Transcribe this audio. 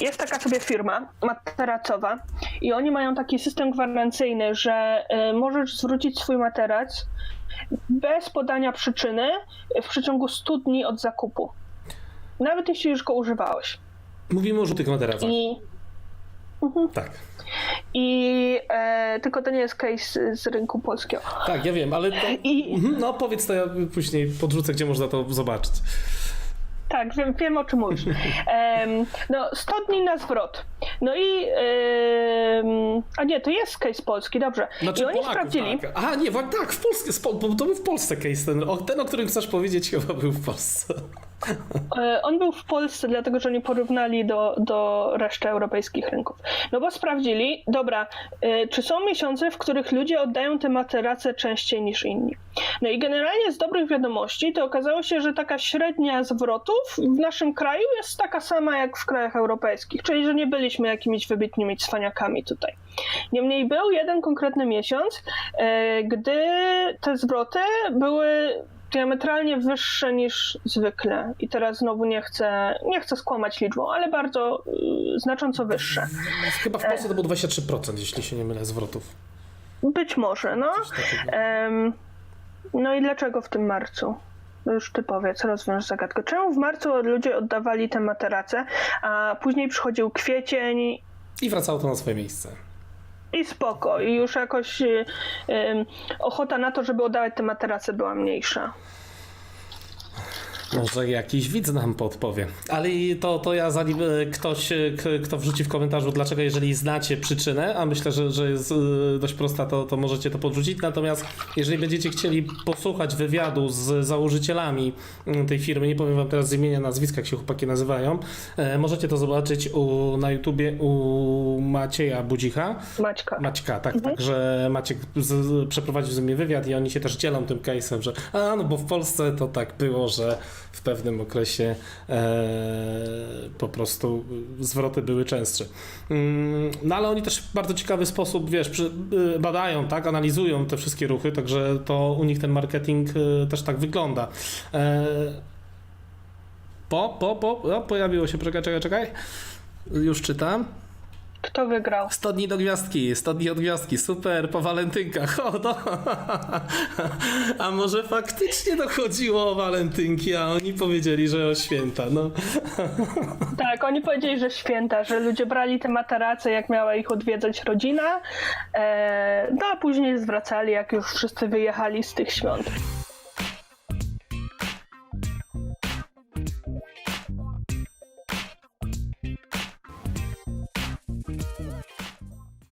jest taka sobie firma materacowa i oni mają taki system gwarancyjny, że y, możesz zwrócić swój materac bez podania przyczyny w przeciągu 100 dni od zakupu. Nawet jeśli już go używałeś. Mówimy o żółtych materacach. I, Tak. i e, tylko to nie jest case z rynku polskiego. Tak, ja wiem, ale to... I Mhm, No powiedz to, ja później podrzucę, gdzie można to zobaczyć. Tak, wiem, wiem o czym mówisz. No, 100 dni na zwrot. No i. em, a nie, to jest case polski, dobrze. Znaczy I oni Polaków, sprawdzili. Tak. A, nie, tak, w Polsce, to był w Polsce case ten, o, ten, o którym chcesz powiedzieć, chyba był w Polsce. E, On był w Polsce, dlatego że oni porównali do, do reszty europejskich rynków. No bo sprawdzili, dobra, e, czy są miesiące, w których ludzie oddają te materace częściej niż inni. No i generalnie z dobrych wiadomości to okazało się, że taka średnia zwrotów w naszym kraju jest taka sama jak w krajach europejskich, czyli że nie byliśmy jakimiś wybitnymi cwaniakami tutaj. Niemniej był jeden konkretny miesiąc, e, gdy te zwroty były diametralnie wyższe niż zwykle. I teraz znowu nie chcę, nie chcę skłamać liczbą, ale bardzo y, znacząco wyższe. Chyba w Polsce to było 23%, jeśli się nie mylę, zwrotów. Być może, no. no i dlaczego w tym marcu? No Już ty powiedz, rozwiąż zagadkę. Czemu w marcu ludzie oddawali te materace, a później przychodził kwiecień I wracało to na swoje miejsce. I spoko. I już jakoś y, ym, ochota na to, żeby oddawać te materace była mniejsza. Może jakiś widz nam podpowie. Ale i to, to ja zanim e, ktoś, e, kto wrzuci w komentarzu, dlaczego jeżeli znacie przyczynę, a myślę, że, że jest e, dość prosta, to, to możecie to podrzucić. Natomiast jeżeli będziecie chcieli posłuchać wywiadu z założycielami mm, tej firmy, nie powiem wam teraz z imienia, nazwiska, jak się chłopaki nazywają, możecie to zobaczyć u, na YouTubie u Macieja Budzicha. Maćka. Maćka, tak, tak, że Maciek z, przeprowadził z nimi wywiad i oni się też dzielą tym case'em, że a, no bo w Polsce to tak było, że w pewnym okresie e, po prostu zwroty były częstsze. Mm, no ale oni też w bardzo ciekawy sposób, wiesz, y, badają, tak, analizują te wszystkie ruchy, także to u nich ten marketing y, też tak wygląda. E, po, po, po, o, pojawiło się, czekaj, czekaj, czekaj. Już czytam. Kto wygrał? 100 dni do gwiazdki, 100 dni od gwiazdki, super, po walentynkach. O, no. A może faktycznie dochodziło o walentynki, a oni powiedzieli, że o święta, no. Tak, oni powiedzieli, że święta, że ludzie brali te materace, jak miała ich odwiedzać rodzina, e, no a później zwracali, jak już wszyscy wyjechali z tych świąt.